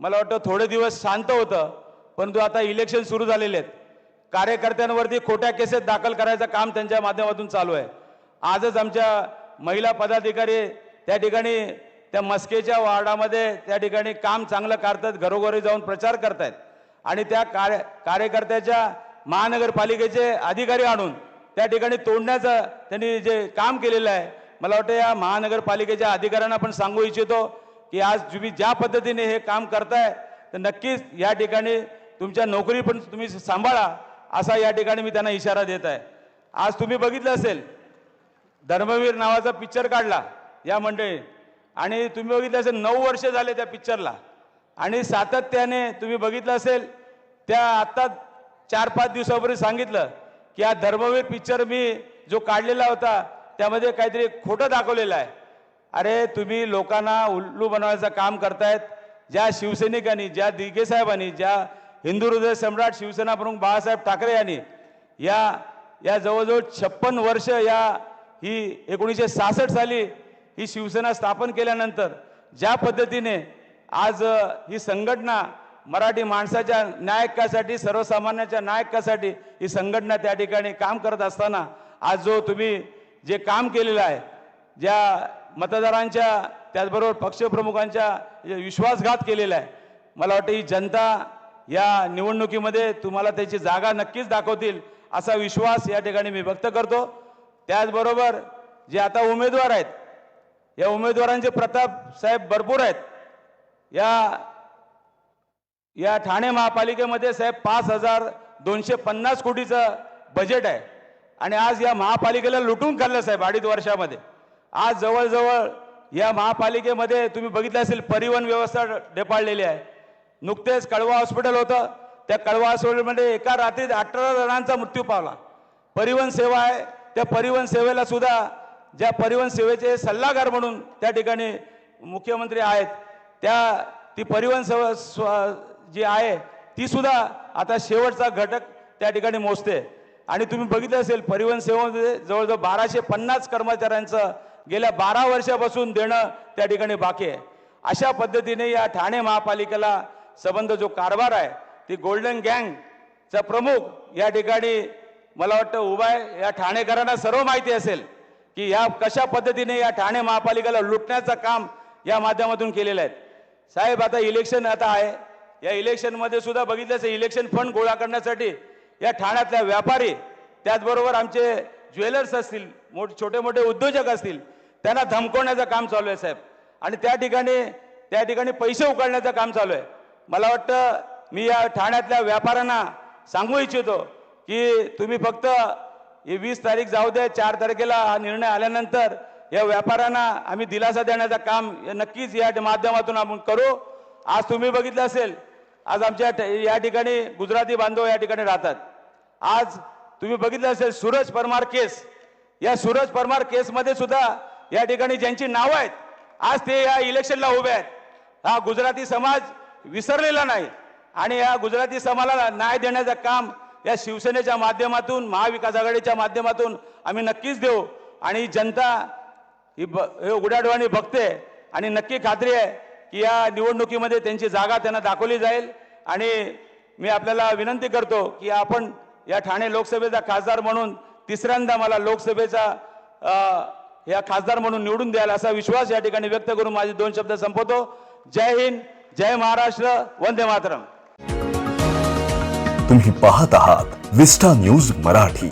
मला वाटतं थोडे दिवस शांत होतं परंतु आता इलेक्शन सुरू झालेले आहेत. कार्यकर्त्यांवरती खोट्या केसेस दाखल करायचं काम त्यांच्या माध्यमातून चालू आहे. आजच आमच्या महिला पदाधिकारी त्या ठिकाणी त्या मस्केच्या वार्डामध्ये त्या ठिकाणी काम चांगलं करतात घरोघरी जाऊन प्रचार करतायत. आणि त्या कार्य कार्यकर्त्याच्या महानगरपालिकेचे अधिकारी आणून त्या ठिकाणी तोडण्याचं त्यांनी जे काम केलेलं आहे मला वाटतं या महानगरपालिकेच्या अधिकाऱ्यांना पण सांगू इच्छितो. की आज तुम्ही ज्या पद्धतीने हे काम करताय तर नक्कीच या ठिकाणी तुमच्या नोकरी पण तुम्ही सांभाळा असा या ठिकाणी मी त्यांना इशारा देत आहे. आज तुम्ही बघितलं असेल धर्मवीर नावाचा पिक्चर काढला या मंडळी. आणि तुम्ही बघितलं असेल नऊ वर्ष झाले त्या पिक्चरला आणि सातत्याने तुम्ही बघितलं असेल त्या आत्ता चार पाच दिवसापूर्वी सांगितलं की हा धर्मवीर पिक्चर मी जो काढलेला होता त्यामध्ये काहीतरी खोटं दाखवलेलं आहे. अरे तुम्ही लोकांना उल्लू बनवायचं काम करतायत. ज्या शिवसैनिकांनी ज्या दिगे साहेबांनी ज्या हिंदू हृदय सम्राट शिवसेना प्रमुख बाळासाहेब ठाकरे यांनी या या जवळजवळ छप्पन वर्ष या ही एकोणीसशे सहासष्ट साली ही शिवसेना स्थापन केल्यानंतर ज्या पद्धतीने आज ही संघटना मराठी माणसाच्या नायकासाठी सर्वसामान्याच्या नायकासाठी ही संघटना त्या ठिकाणी काम करत असताना आज जो तुम्ही जे काम केलेलं आहे ज्या मतदारांच्या त्याचबरोबर पक्षप्रमुखांच्या विश्वासघात केलेला आहे. मला वाटतं ही जनता या निवडणुकीमध्ये तुम्हाला त्याची जागा नक्कीच दाखवतील असा विश्वास या ठिकाणी मी व्यक्त करतो. त्याचबरोबर जे आता उमेदवार आहेत या उमेदवारांचे प्रताप साहेब भरपूर आहेत. या या ठाणे महापालिकेमध्ये साहेब पाच हजार दोनशे पन्नास कोटीचं बजेट आहे. आणि आज या महापालिकेला लुटून खाल्लं साहेब अडीच वर्षामध्ये. आज जवळजवळ या महापालिकेमध्ये तुम्ही बघितलं असेल परिवहन व्यवस्था डेपाळलेली आहे. नुकतेच कळवा हॉस्पिटल होतं. त्या कळवा हॉस्पिटलमध्ये एका रात्रीत अठरा जणांचा मृत्यू पावला. परिवहन सेवा आहे. त्या परिवहन सेवेला सुद्धा ज्या परिवहन सेवेचे सल्लागार म्हणून त्या ठिकाणी मुख्यमंत्री आहेत त्या ती परिवहन सेवा स्व- जी आहे ती सुद्धा आता शेवटचा घटक त्या ठिकाणी मोजते. आणि तुम्ही बघितलं असेल परिवहन सेवेमध्ये जवळजवळ बाराशे पन्नास कर्मचाऱ्यांचं गेल्या बारा वर्षापासून देणं त्या ठिकाणी बाकी आहे. अशा पद्धतीने या ठाणे महापालिकेला संबंध जो कारभार आहे ती गोल्डन गँगचा प्रमुख या ठिकाणी मला वाटतं उभा आहे. या ठाणेकरांना सर्व माहिती असेल की या कशा पद्धतीने या ठाणे महापालिकेला लुटण्याचं काम या माध्यमातून केलेलं आहे. साहेब आता इलेक्शन आता आहे. या इलेक्शनमध्ये सुद्धा बघितलं असेल इलेक्शन फंड गोळा करण्यासाठी या ठाण्यातल्या व्यापारी त्याचबरोबर आमचे ज्वेलर्स असतील मोठ छोटे मोठे उद्योजक असतील त्यांना धमकवण्याचं काम चालू आहे साहेब. आणि त्या ठिकाणी त्या ठिकाणी पैसे उकळण्याचं काम चालू आहे. मला वाटतं मी या ठाण्यातल्या व्यापाऱ्यांना सांगू इच्छितो की तुम्ही फक्त ही वीस तारीख जाऊ दे चार तारखेला हा निर्णय आल्यानंतर या व्यापाऱ्यांना आम्ही दिलासा देण्याचं काम नक्कीच या माध्यमातून आपण करू. आज तुम्ही बघितलं असेल आज आमच्या या ठिकाणी गुजराती बांधव या ठिकाणी राहतात. आज तुम्ही बघितलं असेल सूरज परमार केस. या सूरज परमार केसमध्ये सुद्धा या ठिकाणी ज्यांची नावं आहेत आज ते या इलेक्शनला उभे आहेत. हा गुजराती समाज विसरलेला नाही आणि या गुजराती समाजाला न्याय देण्याचं काम या शिवसेनेच्या माध्यमातून महाविकास आघाडीच्या माध्यमातून आम्ही नक्कीच देऊ. आणि जनता ही ब हे उघड्याडोळ्याने बघते आणि नक्की खात्री आहे की या निवडणुकीमध्ये त्यांची जागा त्यांना दाखवली जाईल. आणि मी आपल्याला विनंती करतो की आपण या ठाणे लोकसभेचा खासदार म्हणून तिसऱ्यांदा मला लोकसभेचा या खासदार म्हणून निवडून द्याल असा विश्वास या ठिकाणी व्यक्त करून माझे दोन शब्द संपवतो. जय हिंद जय महाराष्ट्र वंदे मातरम. तुम्ही पाहत आहात विस्टा न्यूज मराठी.